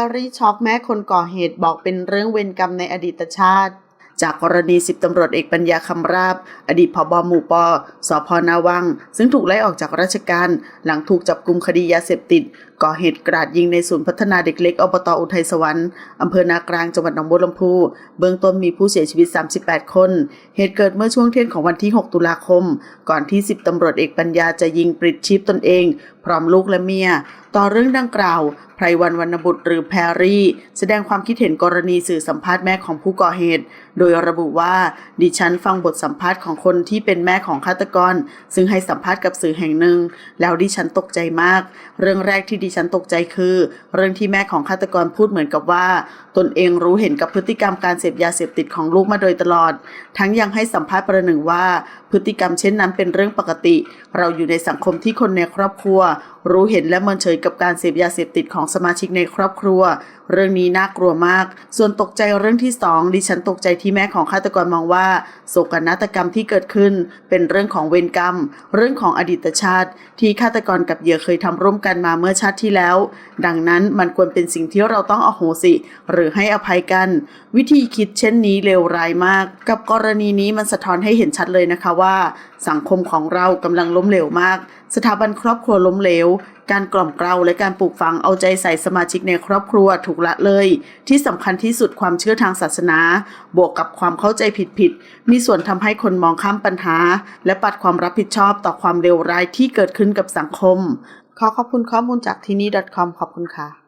รรี่ช็อกแม่คนก่อเหตุบอกเป็นเรื่องเวรกรรมในอดีตชาติ จากกรณีสิบตำรวจเอกปัญญาคำราบ อดีตผบหมู่ปสพนาวัง ซึ่งถูกไล่ออกจากราชการ หลังถูกจับกลุ่มคดียาเสพติด ก่อเหตุกราดยิงในศูนย์พัฒนาเด็กเล็กอบตอุทัยสวรรค์อำเภอนากลางจังหวัดหนองบัวลำพูเบื้องต้นมีผู้เสียชีวิต 38 คน เหตุเกิดเมื่อช่วงเที่ยงของวันที่ 6 ตุลาคม ก่อนที่10ตำรวจเอกปัญญาจะยิงปลิดชีพตนเองพร้อมลูกและเมีย ต่อเรื่องดังกล่าว ไพรวันวรรณบุตรหรือแพรรี่ แสดงความคิดเห็นกรณีสื่อสัมภาษณ์แม่ของผู้ก่อเหตุ โดยระบุว่า ดิฉันฟังบทสัมภาษณ์ของคนที่เป็นแม่ของฆาตกร ซึ่งให้สัมภาษณ์กับสื่อแห่งหนึ่ง แล้วดิฉันตกใจมาก เรื่องแรกที่ดิฉันตกใจคือ เรื่องที่แม่ของฆาตกรพูดเหมือนกับว่า ตนเองรู้เห็นกับพฤติกรรมการเสพยาเสพติดของลูกมาโดยตลอด ทั้งยังให้สัมภาษณ์ประหนึ่งว่า พฤติกรรมเช่นนั้นเป็นเรื่องปกติ เราอยู่ในสังคมที่คนในครอบครัวรู้เห็นและเมินเฉยกับการเสพยาเสพติดของสมาชิกในครอบครัว เรื่องนี้น่ากลัวมาก ส่วนตกใจเรื่องที่สองดิฉันตกใจที่แม่ของฆาตกรมองว่า โศกนาฏกรรมที่เกิดขึ้น เป็นเรื่องของเวรกรรม เรื่องของอดีตชาติ ที่ฆาตกรกับเหยื่อเคยทำร่วมกันมาเมื่อชาติที่แล้ว ดังนั้นมันควรเป็นสิ่งที่เราต้องอโหสิ หรือให้อภัยกัน วิธีคิดเช่นนี้เลวร้ายมาก กับกรณีนี้มันสะท้อนให้เห็นชัดเลยนะคะว่า สังคมของเรากำลังล้มเหลวมาก สถาบันครอบครัวล้มเหลว การกล่อมเกลาและการปลูกฝังเอาใจใส่สมาชิกในครอบครัวถูกละเลย ที่สำคัญที่สุดความเชื่อทางศาสนา บวกกับความเข้าใจผิดๆมีส่วนทำให้คนมองข้ามปัญหา และปัดความรับผิดชอบต่อความเลวร้ายที่เกิดขึ้นกับสังคม ขอขอบคุณข้อมูลจากที่นี่ .com ขอบคุณค่ะ